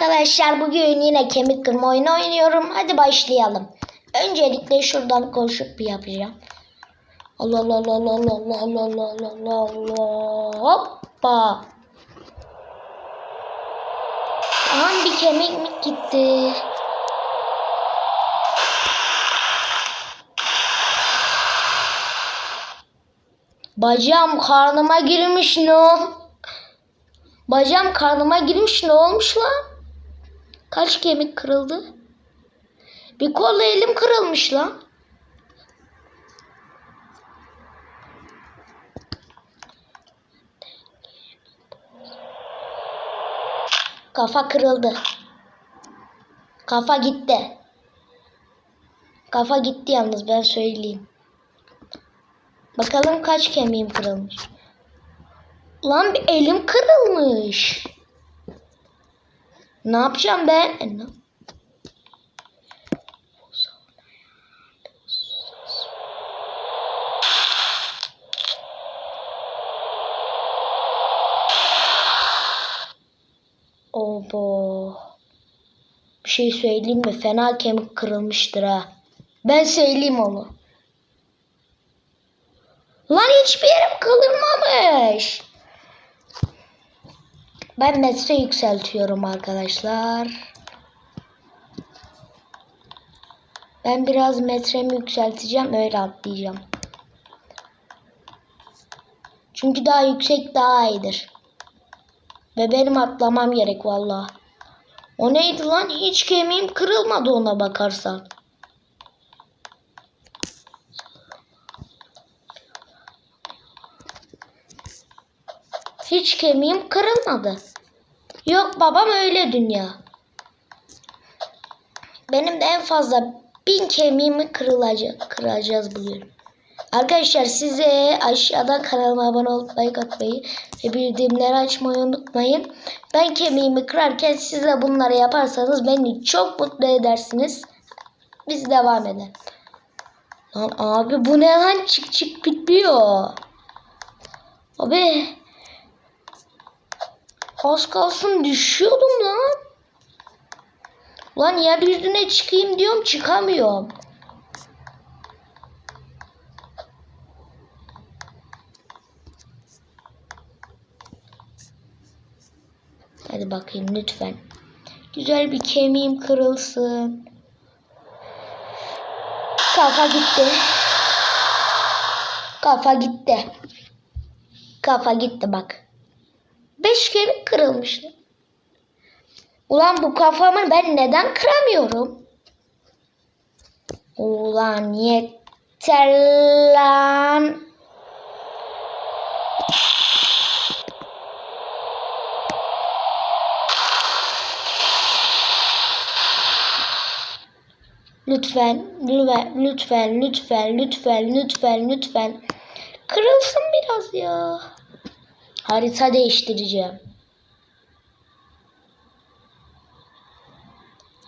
arkadaşlar bugün yine kemik kırma oyunu oynuyorum. Hadi başlayalım. Öncelikle şuradan koşup bir yapacağım. Allah Allah Allah Allah Allah Allah Allah Allah Allah hoppa. Aman bir kemik mi gitti? Bacağım karnıma girmiş ne? Bacağım karnıma girmiş ne olmuş lan? Kaç kemik kırıldı? Bir kolla elim kırılmış lan. Kafa kırıldı. Kafa gitti. Kafa gitti yalnız ben söyleyeyim. Bakalım kaç kemiğim kırılmış. Lan bir elim kırılmış. Ne yapacağım ben? E, Obo. Bir şey söyleyeyim mi? Fena kemik kırılmıştır ha. Ben söyleyeyim onu. Lan hiçbir yerim kırılmamış. Ben metre yükseltiyorum arkadaşlar. Ben biraz metremi yükselteceğim öyle atlayacağım. Çünkü daha yüksek daha iyidir. Ve benim atlamam gerek valla. O neydi lan? Hiç kemiğim kırılmadı ona bakarsan. Hiç kemiğim kırılmadı. Yok babam öyle dünya. Benim de en fazla bin kemiğimi kırılacak, kıracağız bugün. Arkadaşlar size aşağıdan kanalıma abone olup like atmayı ve bildirimleri açmayı unutmayın. Ben kemiğimi kırarken siz de bunları yaparsanız beni çok mutlu edersiniz. Biz devam edelim. Lan abi bu ne lan çık çık bitmiyor. Abi Az kalsın düşüyordum lan. Lan yeryüzüne çıkayım diyorum çıkamıyorum. Hadi bakayım lütfen. Güzel bir kemiğim kırılsın. Kafa gitti. Kafa gitti. Kafa gitti bak. Kırılmıştı. Ulan bu kafamı ben neden kıramıyorum? Ulan yeter lan. Lütfen, lütfen, lütfen, lütfen, lütfen, lütfen, lütfen. Kırılsın biraz ya. Harita değiştireceğim.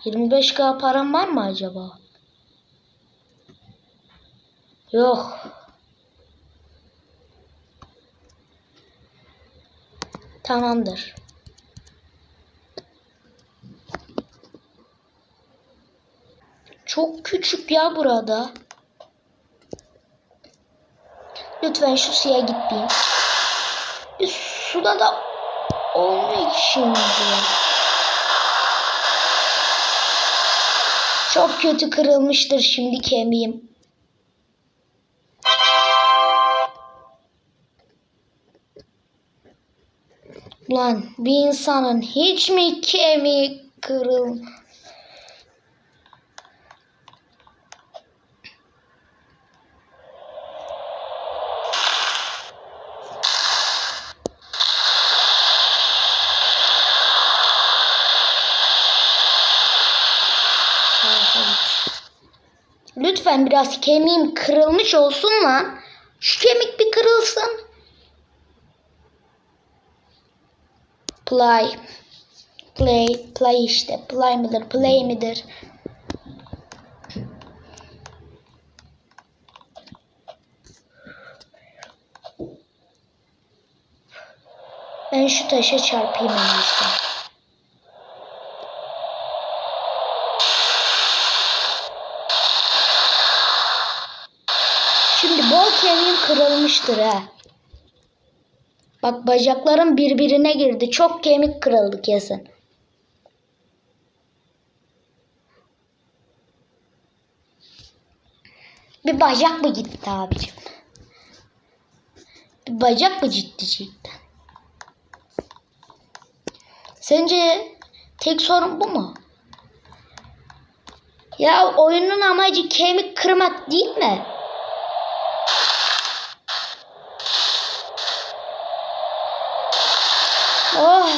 25k param var mı acaba? Yok. Tamamdır. Çok küçük ya burada. Lütfen şu suya gitmeyeyim. Bir suda da olmuyor şimdi. Çok kötü kırılmıştır şimdi kemiğim. Lan bir insanın hiç mi kemiği kırıl? Lütfen biraz kemiğim kırılmış olsun lan. Şu kemik bir kırılsın. Play. Play. Play işte. Play midir? Play midir? Ben şu taşa çarpayım en iyisi. Kırılmıştır ha. Bak bacaklarım birbirine girdi. Çok kemik kırıldı kesin. Bir bacak mı gitti abicim? Bir bacak mı ciddi cidden? Sence tek sorun bu mu? Ya oyunun amacı kemik kırmak değil mi? Oh.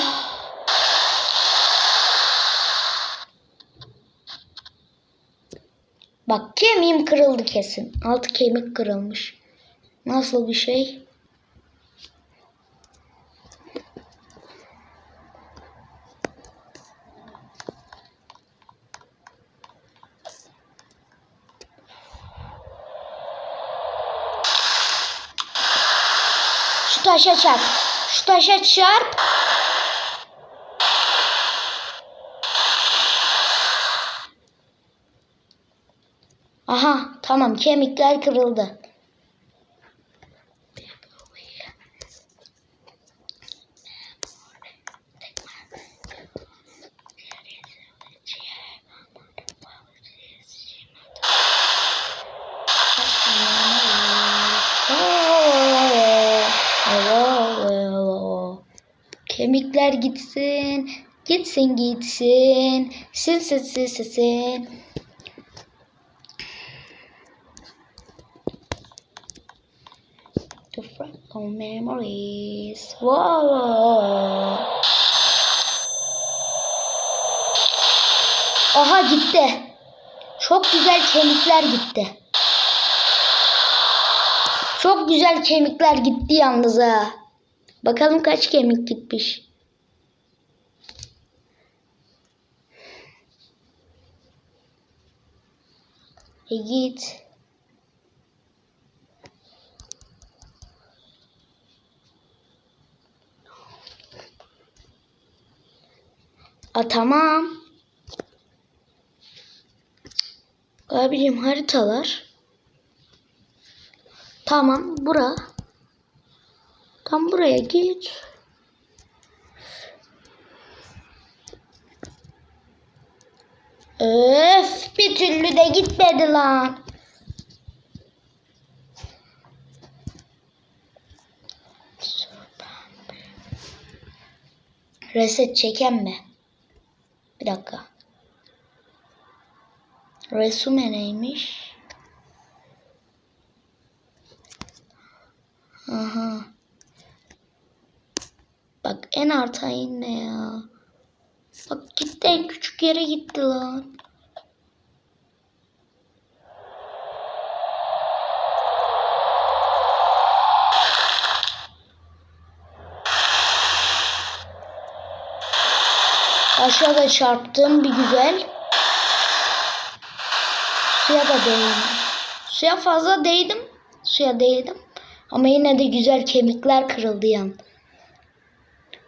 Bak kemiğim kırıldı kesin. Altı kemik kırılmış. Nasıl bir şey? Şu taşa çarp. Şu taşa çarp. Aha tamam kemikler kırıldı. Kemikler gitsin, gitsin gitsin, sin sin freckle memories. Wow. Aha gitti. Çok güzel kemikler gitti. Çok güzel kemikler gitti yalnız ha. Bakalım kaç kemik gitmiş. E git. A tamam. Abicim haritalar. Tamam bura. Tam buraya git. Öf bir türlü de gitmedi lan. Reset çeken mi? Bir dakika. Resume neymiş? Aha. Bak en arta ne ya? Bak gitti en küçük yere gitti lan. Aşağıda çarptım bir güzel. Suya da değdim. Suya fazla değdim. Suya değdim. Ama yine de güzel kemikler kırıldı yan.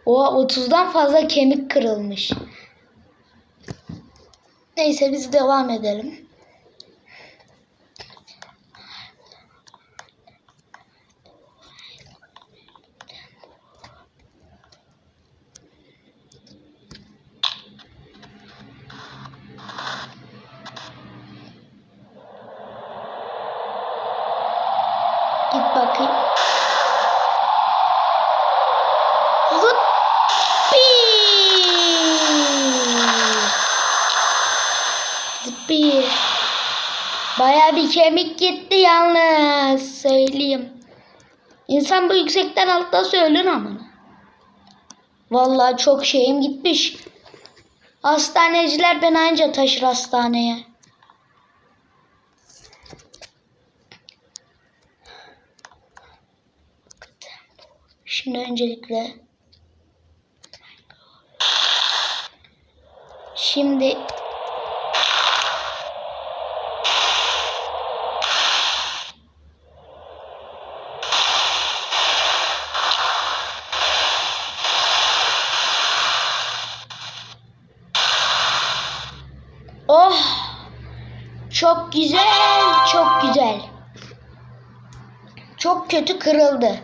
O 30'dan fazla kemik kırılmış. Neyse biz devam edelim. Git bakayım. Zıppi. Zıppi. Baya bir kemik gitti yalnız. Söyleyeyim. İnsan bu yüksekten altta söylenir ama. Vallahi çok şeyim gitmiş. Hastaneciler beni anca taşır hastaneye. Şimdi öncelikle Şimdi Çok kötü kırıldı.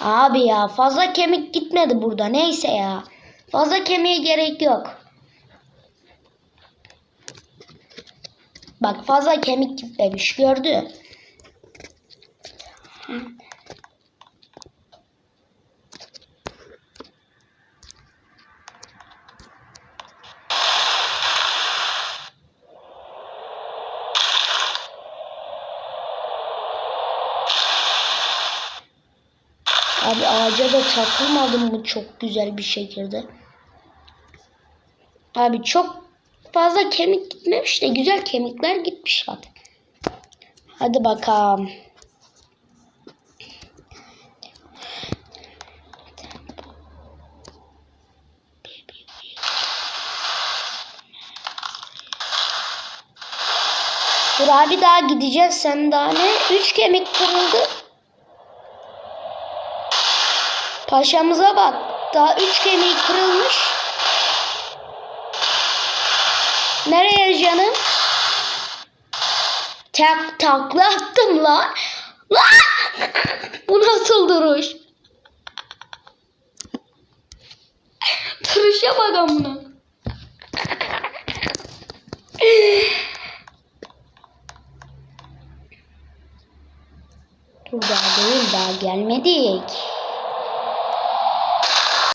Abi ya fazla kemik gitmedi burada. Neyse ya. Fazla kemiğe gerek yok. Bak fazla kemik gitmemiş gördü. Abi ağaca da takılmadım mı çok güzel bir şekilde. Abi çok fazla kemik gitmemiş de güzel kemikler gitmiş zaten. Hadi bakalım. Dur abi daha gideceğiz sen daha ne? Üç kemik kırıldı. Paşamıza bak. Daha üç kemiği kırılmış. Nereye canım? Tak takla attım lan. Lan! Bu nasıl duruş? Duruşa bak amına. Dur daha değil daha gelmedik.